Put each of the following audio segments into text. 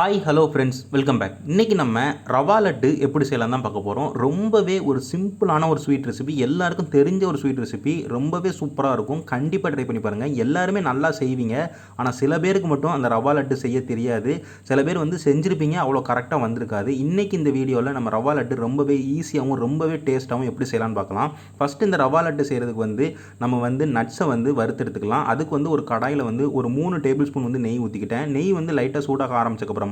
Hi hello friends welcome back இன்றைக்கி நம்ம ரவா லட்டு எப்படி செய்யலாம் தான் பார்க்க போகிறோம் ரொம்பவே ஒரு சிம்பிளான ஒரு ஸ்வீட் ரெசிபி எல்லாருக்கும் தெரிஞ்ச ஒரு ஸ்வீட் ரெசிபி ரொம்பவே சூப்பராக இருக்கும். கண்டிப்பாக ட்ரை பண்ணி பாருங்கள் எல்லாருமே நல்லா செய்வீங்க. ஆனால் சில பேருக்கு மட்டும் அந்த ரவா லட்டு செய்ய தெரியாது. சில பேர் வந்து செஞ்சுருப்பீங்க அவ்வளோ கரெக்டாக வந்திருக்காது. இன்றைக்கி இந்த வீடியோவில் நம்ம ரவா லட்டு ரொம்பவே ஈஸியாகவும் ரொம்பவே டேஸ்ட்டாகவும் எப்படி செய்யலாம்னு பார்க்கலாம். ஃபஸ்ட்டு இந்த ரவா லட்டு செய்கிறதுக்கு வந்து நம்ம வந்து நட்ஸை வந்து வறுத்தெடுத்துக்கலாம் அதுக்கு வந்து ஒரு கடாயில் வந்து ஒரு மூணு டேபிள் ஸ்பூன் வந்து நெய் ஊற்றிக்கிட்டேன் நெய் வந்து லைட்டாக சூடாக ஆரம்பிச்சக்கப்புறம்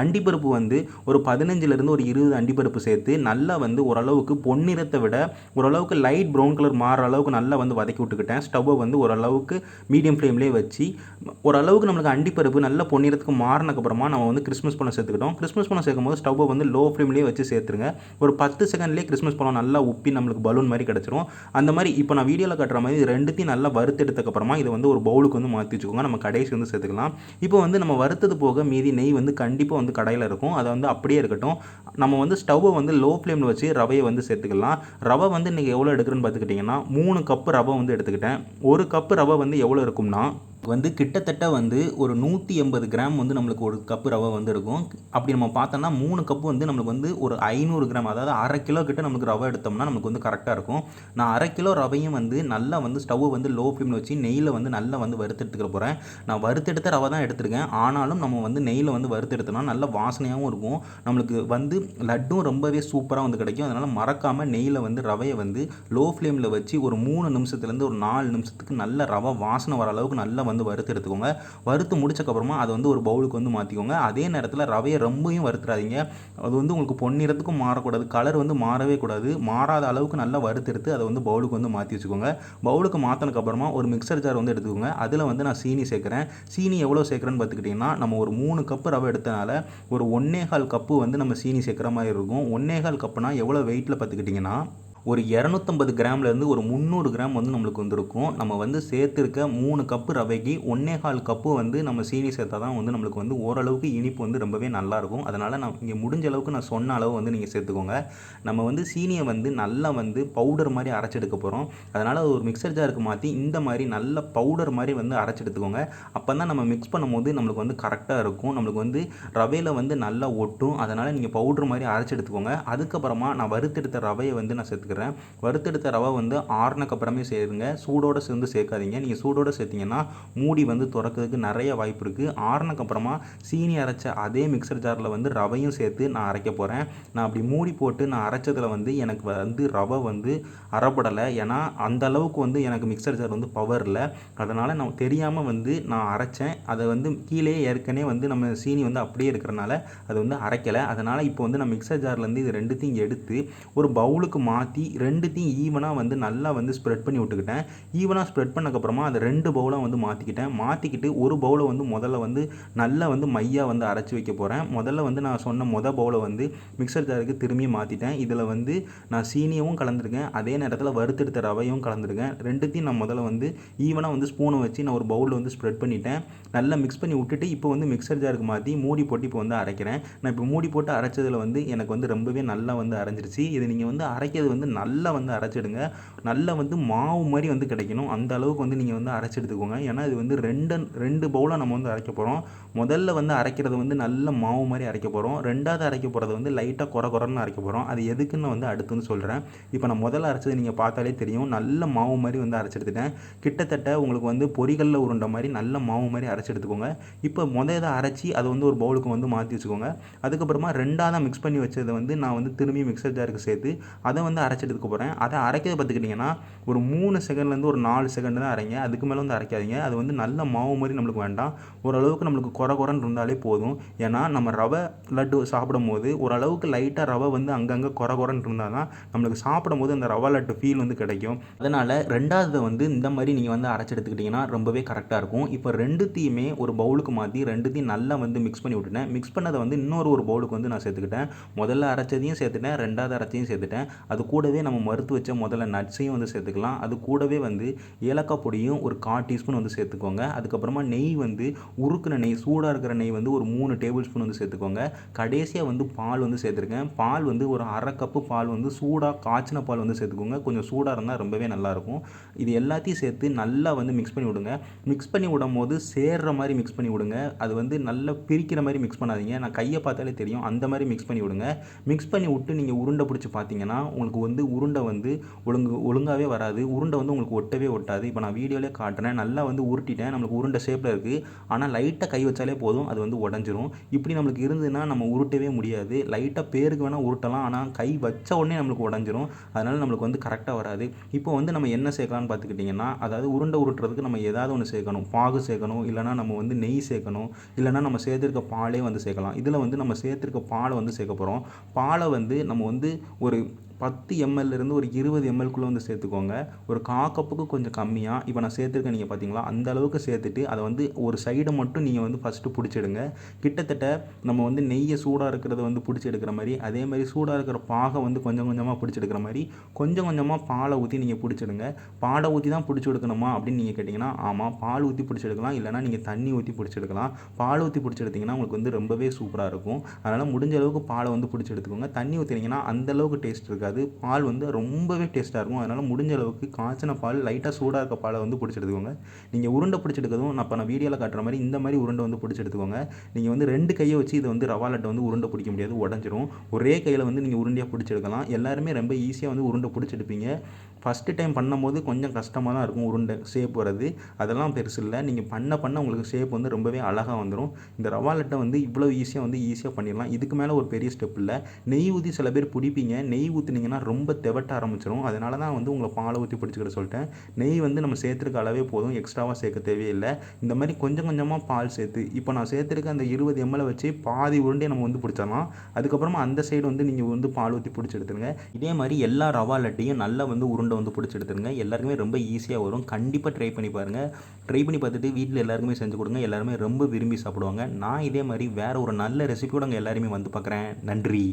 அண்டிப்பருப்பு வந்து ஒரு பதினஞ்சுலேருந்து ஒரு இருபது அண்டிப்பருப்பு சேர்த்து நல்லா வந்து ஓரளவுக்கு பொன்னிறத்தை விட ஓரளவுக்கு லைட் ப்ரௌன் கலர் மாறுற அளவுக்கு நல்லா வந்து வதக்கி விட்டுக்கிட்டேன். ஸ்டவ்வை வந்து ஓரளவுக்கு மீடியம் ஃப்ளேம்லேயே வச்சு ஓரளவுக்கு நம்மளுக்கு அண்டிப்பருப்பு நல்ல பொன்னிறத்துக்கு மாறினக்கப்புறமா நம்ம வந்து கிறிஸ்மஸ் பழம் சேர்த்துக்கிட்டோம். கிறிஸ்மஸ் பழம் சேர்க்கும் போது ஸ்டவ்வை வந்து லோ ஃப்ளேம்லேயே வச்சு சேர்த்துருங்க. ஒரு பத்து செகண்ட்லேயே கிறிஸ்மஸ் பழம் நல்லா உப்பி நம்மளுக்கு பலூன் மாதிரி கிடச்சிரும். அந்த மாதிரி இப்போ நான் வீடியோவில் காட்டுற மாதிரி இது ரெண்டுத்தையும் நல்லா வறுத்தெடுத்தக்கப்புறமா இதை வந்து ஒரு பவுலுக்கு வந்து மாற்றி வச்சுக்கோங்க. நம்ம கடைசி வந்து சேர்த்துக்கலாம். இப்போ வந்து நம்ம வறுத்தது போக மீதி நெய் வந்து கண்டிப்பாக வந்து கடையில் இருக்கும். அதை வந்து அப்படியே இருக்கட்டும். நம்ம வந்து ஸ்டவ்வை வந்து லோ ஃப்ளேமில் வச்சு ரவையை வந்து சேர்த்துக்கலாம். ரவை வந்து இன்றைக்கி எவ்வளோ எடுக்கிறேன்னு பார்த்துக்கிட்டிங்கன்னா மூணு கப்பு ரவை வந்து எடுத்துக்கிட்டேன். ஒரு கப்பு ரவை வந்து எவ்வளோ இருக்கும்னா வந்து கிட்டத்தட்ட வந்து ஒரு நூற்றி எண்பது கிராம் வந்து நம்மளுக்கு ஒரு கப்பு ரவை வந்து இருக்கும். அப்படி நம்ம பார்த்தோம்னா மூணு கப்பு வந்து நம்மளுக்கு வந்து ஒரு ஐநூறு கிராம் அதாவது அரை கிலோ கிட்ட நமக்கு ரவை எடுத்தோம்னா நமக்கு வந்து கரெக்டாக இருக்கும். நான் அரை கிலோ ரவையும் வந்து நல்லா வந்து ஸ்டவ் வந்து லோ ஃப்ளேமில் வச்சு நெய்யில் வந்து நல்லா வந்து வறுத்தெடுத்துக்க போகிறேன் நான் வறுத்தெடுத்த ரவை தான் எடுத்திருக்கேன். ஆனாலும் நம்ம வந்து நெய்யில் வந்து வறுத்தெடுத்தோம்னா நல்ல வாசனையாகவும் இருக்கும். நம்மளுக்கு வந்து லட்டும் ரொம்பவே சூப்பராக வந்து கிடைக்கும். அதனால் மறக்காமல் நெய்யில் வந்து ரவையை வந்து லோ ஃப்ளேமில் வச்சு ஒரு மூணு நிமிஷத்துலேருந்து ஒரு நாலு நிமிஷத்துக்கு நல்ல ரவை வாசனை வர அளவுக்கு நல்லா வந்து வறுத்து எடுத்துக்கோங்க. வறுத்து முடிச்சக்கப்புறமா அதை வந்து ஒரு பவுலுக்கு வந்து மாற்றிக்கோங்க அதே நேரத்தில் ரவையை ரொம்பவும் வறுத்துறாதீங்க. அது வந்து உங்களுக்கு பொன்னிறத்துக்கும் மாறக்கூடாது. கலர் வந்து மாறவே கூடாது. மாறாத அளவுக்கு நல்லா வறுத்தெடுத்து அதை வந்து பவுலுக்கு வந்து மாற்றி வச்சுக்கோங்க. பவுலுக்கு மாற்றினதுக்கப்புறமா ஒரு மிக்சர் ஜார் வந்து எடுத்துக்கோங்க. அதில் வந்து நான் சீனி சேர்க்குறேன். சீனி எவ்வளோ சேர்க்குறேன்னு பார்த்துக்கிட்டிங்கன்னா நம்ம ஒரு மூணு கப்பு ரவை எடுத்தனால ஒரு ஒன்னேகால் கப்பு வந்து நம்ம சீனி சேர்க்குற மாதிரி இருக்கும். ஒன்னேகால் கப்புனா எவ்வளோ வெயிட்டில் பார்த்துக்கிட்டிங்கன்னா ஒரு இரநூத்தம்பது கிராம்லேருந்து ஒரு முந்நூறு கிராம் வந்து நம்மளுக்கு வந்துருக்கும். நம்ம வந்து சேர்த்துருக்க மூணு கப்பு ரவைக்கு ஒன்னே கால் கப்பு வந்து நம்ம சீனி சேர்த்தா தான் வந்து நம்மளுக்கு வந்து ஓரளவுக்கு இனிப்பு வந்து ரொம்பவே நல்லாயிருக்கும் அதனால் நான் இங்கே முடிஞ்ச அளவுக்கு நான் சொன்ன அளவு வந்து நீங்கள் சேர்த்துக்கோங்க. நம்ம வந்து சீனியை வந்து நல்லா வந்து பவுடர் மாதிரி அரைச்செடுக்க போகிறோம் அதனால் ஒரு மிக்சர் ஜாருக்கு மாற்றி இந்த மாதிரி நல்ல பவுடர் மாதிரி வந்து அரைச்செடுத்துக்கோங்க. அப்போ தான் நம்ம மிக்ஸ் பண்ணும்போது நம்மளுக்கு வந்து கரெக்டாக இருக்கும். நம்மளுக்கு வந்து ரவையில் வந்து நல்லா ஒட்டும். அதனால் நீங்கள் பவுடர் மாதிரி அரைச்செடுத்துக்கோங்க. அதுக்கப்புறமா நான் வறுத்தெடுத்த ரவையை வந்து நான் சேர்த்துக்கிறேன். சேர்க்குறேன் வறுத்தெடுத்த ரவை வந்து ஆறுனக்கப்புறமே சேருங்க. சூடோடு சேர்ந்து சேர்க்காதீங்க. நீங்கள் சூடோடு சேர்த்திங்கன்னா மூடி வந்து திறக்கிறதுக்கு நிறைய வாய்ப்பு இருக்குது ஆறுனக்கப்புறமா சீனி அரைச்ச அதே மிக்சர் ஜாரில் வந்து ரவையும் சேர்த்து நான் அரைக்க போகிறேன் நான் அப்படி மூடி போட்டு நான் அரைச்சதில் வந்து எனக்கு வந்து ரவை வந்து அறப்படலை. ஏன்னா அந்த அளவுக்கு வந்து எனக்கு மிக்சர் ஜார் வந்து பவர் இல்லை. அதனால் நான் தெரியாமல் வந்து நான் அரைச்சேன். அதை வந்து கீழே ஏற்கனவே வந்து நம்ம சீனி வந்து அப்படியே இருக்கிறனால அது வந்து அரைக்கலை. அதனால் இப்போ வந்து நான் மிக்சர் ஜார்லேருந்து இது ரெண்டுத்தையும் எடுத்து ஒரு பவுலுக்கு மாற்றி ரெண்டுத்தையும் ஈவனாக வந்து நல்லா வந்து ஸ்ப்ரெட் பண்ணி விட்டுக்கிட்டேன். ஈவனாக ஸ்ப்ரெட் பண்ணக்கப்புறமா அதை ரெண்டு பவுலாக வந்து மாற்றிக்கிட்டேன் மாற்றிக்கிட்டு ஒரு பவுலை வந்து முதல்ல வந்து நல்லா வந்து மையாக வந்து அரைச்சி வைக்க போகிறேன் முதல்ல வந்து நான் சொன்ன மொத பவுலை வந்து மிக்சர் ஜாருக்கு திரும்பி மாற்றிட்டேன் இதில் வந்து நான் சீனியவும் கலந்துருக்கேன். அதே நேரத்தில் வறுத்தெடுத்த ரவையும் கலந்துருக்கேன். ரெண்டுத்தையும் நான் முதல்ல வந்து ஈவனாக வந்து ஸ்பூனை வச்சு நான் ஒரு பவுலில் வந்து ஸ்ப்ரெட் பண்ணிட்டேன். நல்லா மிக்ஸ் பண்ணி விட்டுட்டு இப்போ வந்து மிக்சர் ஜாருக்கு மாற்றி மூடி போட்டு இப்போ வந்து அரைக்கிறேன். நான் இப்போ மூடி போட்டு அரைச்சதில் வந்து எனக்கு வந்து ரொம்பவே நல்லா வந்து அரைஞ்சிருச்சு. இது நீங்கள் வந்து அரைக்கிறது வந்து நல்லா வந்து அரைச்சிடுங்க. நல்லா வந்து மாவு மாதிரி வந்து கிடைக்கணும். அந்த அளவுக்கு வந்து நீங்கள் வந்து அரைச்சி எடுத்துக்கோங்க. ஏன்னா இது வந்து ரெண்டு ரெண்டு பவுலாக நம்ம வந்து அரைக்க போகிறோம் முதல்ல வந்து அரைக்கிறது வந்து நல்ல மாவு மாதிரி அரைக்க போகிறோம் ரெண்டாவது அரைக்க போகிறது வந்து லைட்டாக குறை குறைன்னு அரைக்க போகிறோம் அது எதுக்குன்னு வந்து அடுத்து வந்து சொல்கிறேன் இப்போ நான் முதல்ல அரைச்சது நீங்கள் பார்த்தாலே தெரியும். நல்ல மாவு மாதிரி வந்து அரைச்சி எடுத்துட்டேன். கிட்டத்தட்ட உங்களுக்கு வந்து பொரிகளில் உருண்ட மாதிரி நல்ல மாவு மாதிரி அரைச்சி எடுத்துக்கோங்க. இப்போ முதல் இதை அரைச்சி அதை வந்து ஒரு பவுலுக்கு வந்து மாற்றி வச்சுக்கோங்க. அதுக்கப்புறமா ரெண்டாவது மிக்ஸ் பண்ணி வச்சதை வந்து நான் வந்து திரும்பி மிக்சர் ஜாருக்கு சேர்த்து அதை வந்து அரைச்சி எடுத்துக்க போகிறேன் அதை அரைக்கிறது பார்த்துக்கிட்டிங்கன்னா ஒரு மூணு செகண்ட்லேருந்து ஒரு நாலு செகண்ட் தான் அரைங்க. அதுக்கு மேலே வந்து அரைக்காதீங்க. அது வந்து நல்ல மாவு மாதிரி நம்மளுக்கு வேண்டாம். ஓரளவுக்கு நம்மளுக்கு குறை குறைன்னு இருந்தாலே போதும். ஏன்னா நம்ம ரவை லட்டு சாப்பிடும் போது ஓரளவுக்கு லைட்டாக ரவை வந்து அங்கங்கே குறை குறைன்னு இருந்தால் தான் நம்மளுக்கு சாப்பிடும் போது அந்த ரவை லட்டு ஃபீல் வந்து கிடைக்கும். அதனால் ரெண்டாவது வந்து இந்த மாதிரி நீங்கள் வந்து அரைச்சி எடுத்துக்கிட்டிங்கன்னா ரொம்பவே கரெக்டாக இருக்கும். இப்போ ரெண்டுத்தையுமே ஒரு பவுலுக்கு மாற்றி ரெண்டுத்தையும் நல்லா வந்து மிக்ஸ் பண்ணி விட்டுட்டேன். மிக்ஸ் பண்ணதை வந்து இன்னொரு ஒரு பவுலுக்கு வந்து நான் சேர்த்துக்கிட்டேன். முதல்ல அரைச்சதையும் சேர்த்துட்டேன். ரெண்டாவது அரைச்சதையும் சேர்த்துட்டேன். அது கூட கூடவே நம்ம மறுத்து வச்ச முதல்ல நட்ஸையும் வந்து சேர்த்துக்கலாம். அது கூடவே வந்து ஏலக்காய் பொடியும் ஒரு கால் டீஸ்பூன் வந்து சேர்த்துக்கோங்க. அதுக்கப்புறமா நெய் வந்து உருக்குன நெய் சூடாக இருக்கிற நெய் வந்து ஒரு மூணு டேபிள் ஸ்பூன் வந்து சேர்த்துக்கோங்க. கடைசியாக வந்து பால் வந்து சேர்த்துருக்கேன். பால் வந்து ஒரு அரை கப்பு பால் வந்து சூடாக காய்ச்சின பால் வந்து சேர்த்துக்கோங்க. கொஞ்சம் சூடாக இருந்தால் ரொம்பவே நல்லாயிருக்கும் இது எல்லாத்தையும் சேர்த்து நல்லா வந்து மிக்ஸ் பண்ணி விடுங்க. மிக்ஸ் பண்ணி விடும் போது சேர்ற மாதிரி மிக்ஸ் பண்ணி விடுங்க. அது வந்து நல்லா பிரிக்கிற மாதிரி மிக்ஸ் பண்ணாதீங்க. நான் கையை பார்த்தாலே தெரியும். அந்த மாதிரி மிக்ஸ் பண்ணி விடுங்க. மிக்ஸ் பண்ணி விட்டு நீங்கள் உருண்டை பிடிச்சி பார்த்தீங்கன்னா உங்களுக்கு வந்து வந்து உருண்டை வந்து ஒழுங்கு ஒழுங்காகவே வராது. உருண்டை வந்து உங்களுக்கு ஒட்டவே ஒட்டாது. இப்போ நான் வீடியோலேயே காட்டுறேன். நல்லா வந்து உருட்டிட்டேன். நம்மளுக்கு உருண்டை ஷேப்பில் இருக்குது ஆனால் லைட்டாக கை வச்சாலே போதும். அது வந்து உடஞ்சிரும். இப்படி நம்மளுக்கு இருந்ததுன்னா நம்ம உருட்டவே முடியாது. லைட்டாக பேருக்கு வேணால் உருட்டலாம். ஆனால் கை வச்ச உடனே நம்மளுக்கு உடஞ்சிரும். அதனால் நம்மளுக்கு வந்து கரெக்டாக வராது. இப்போ வந்து நம்ம என்ன சேர்க்கலாம்னு பார்த்துக்கிட்டிங்கன்னா அதாவது உருண்டை உருட்டுறதுக்கு நம்ம ஏதாவது ஒன்று சேர்க்கணும். பாகு சேர்க்கணும். இல்லைனா நம்ம வந்து நெய் சேர்க்கணும். இல்லைனா நம்ம சேர்த்துருக்க பாலே வந்து சேர்க்கலாம். இதில் வந்து நம்ம சேர்த்துருக்க பாலை வந்து சேர்க்க போகிறோம் பாலை வந்து நம்ம வந்து ஒரு பத்து எம்எல்லேருந்து ஒரு இருபது எம்எல்குள்ளே வந்து சேர்த்துக்கோங்க. ஒரு கா கப்புக்கு கொஞ்சம் கம்மியாக இப்போ நான் சேர்த்துருக்கேன் நீங்கள் பார்த்தீங்களா அந்த அளவுக்கு சேர்த்துட்டு அதை வந்து ஒரு சைடை மட்டும் நீங்கள் வந்து ஃபஸ்ட்டு பிடிச்சிடுங்க. கிட்டத்தட்ட நம்ம வந்து நெய்யை சூடாக இருக்கிறத வந்து பிடிச்சி எடுக்கிற மாதிரி அதே மாதிரி சூடாக இருக்கிற பாகை வந்து கொஞ்சம் கொஞ்சமாக பிடிச்சி எடுக்கிற மாதிரி கொஞ்சம் கொஞ்சமாக பாலை ஊற்றி நீங்கள் பிடிச்சிடுங்க. பாலை ஊற்றி தான் பிடிச்சி எடுக்கணுமா அப்படின்னு நீங்கள் கேட்டிங்கன்னா ஆமாம் பால் ஊற்றி பிடிச்சி எடுக்கலாம் இல்லைனா நீங்கள் தண்ணி ஊற்றி பிடிச்சி எடுக்கலாம் பால் ஊற்றி பிடிச்சி எடுத்திங்கன்னா உங்களுக்கு வந்து ரொம்பவே சூப்பராக இருக்கும். அதனால் முடிஞ்ச அளவுக்கு பாலை வந்து பிடிச்சி எடுத்துக்கோங்க. தண்ணி ஊற்றினீங்கன்னா அந்தளவுக்கு டேஸ்ட் இருக்காது. பால் வந்து ரொம்பவே டேஸ்ட்டாக இருக்கும். அதனால் முடிஞ்ச அளவுக்கு காய்ச்சின பால் லைட்டாக சூடாக இருக்க பாலை வந்து பிடிச்சி எடுத்துக்கோங்க. நீங்கள் உருண்டை பிடிச்சி எடுக்கிறதும் நான் இப்போ நான் வீடியோவில் காட்டுற மாதிரி இந்த மாதிரி உருண்டை வந்து பிடிச்சி எடுத்துக்கோங்க. நீங்கள் வந்து ரெண்டு கையை வச்சு இதை வந்து ரவா லட்டை வந்து உருண்டை பிடிக்க முடியாது உடஞ்சிரும். ஒரே கையில் வந்து நீங்கள் உருண்டையாக பிடிச்சி எடுக்கலாம். எல்லாருமே ரொம்ப ஈஸியாக வந்து உருண்டை பிடிச்சி எடுப்பீங்க. ஃபஸ்ட்டு டைம் பண்ணும்போது கொஞ்சம் கஷ்டமாக தான் இருக்கும் உருண்டை ஷேப் வர்றது. அதெல்லாம் பெருசு இல்லை. நீங்கள் பண்ண பண்ண உங்களுக்கு ஷேப் வந்து ரொம்பவே அழகாக வந்துடும் இந்த ரவா லட்டை வந்து இவ்வளோ ஈஸியாக வந்து ஈஸியாக பண்ணிடலாம். இதுக்கு மேலே ஒரு பெரிய ஸ்டெப் இல்லை. நெய் ஊற்றி சில பேர் பிடிப்பீங்க. நெய் ஊற்றி ஊற்றினீங்கன்னா ரொம்ப தெவட்ட ஆரம்பிச்சிடும் அதனால தான் வந்து உங்களை பாலை ஊற்றி பிடிச்சிக்கிட சொல்லிட்டேன். நெய் வந்து நம்ம சேர்த்துருக்க அளவே போதும். எக்ஸ்ட்ராவாக சேர்க்க தேவையில்லை. இந்த மாதிரி கொஞ்சம் கொஞ்சமாக பால் சேர்த்து இப்போ நான் சேர்த்துருக்க அந்த இருபது எம்எல் வச்சு பாதி உருண்டையை நம்ம வந்து பிடிச்சிடலாம். அதுக்கப்புறமா அந்த சைடு வந்து நீங்கள் வந்து பால் ஊற்றி பிடிச்சி எடுத்துருங்க. இதே மாதிரி எல்லா ரவா லட்டையும் நல்லா வந்து உருண்டை வந்து பிடிச்சி எடுத்துருங்க. எல்லாருக்குமே ரொம்ப ஈஸியாக வரும். கண்டிப்பாக ட்ரை பண்ணி பாருங்கள் ட்ரை பண்ணி பார்த்துட்டு வீட்டில் எல்லாருக்குமே செஞ்சு கொடுங்க. எல்லாருமே ரொம்ப விரும்பி சாப்பிடுவாங்க. நான் இதே மாதிரி வேறு ஒரு நல்ல ரெசிபியோட அங்கே எல்லாருமே வந்து பார்க்குறேன். நன்றி.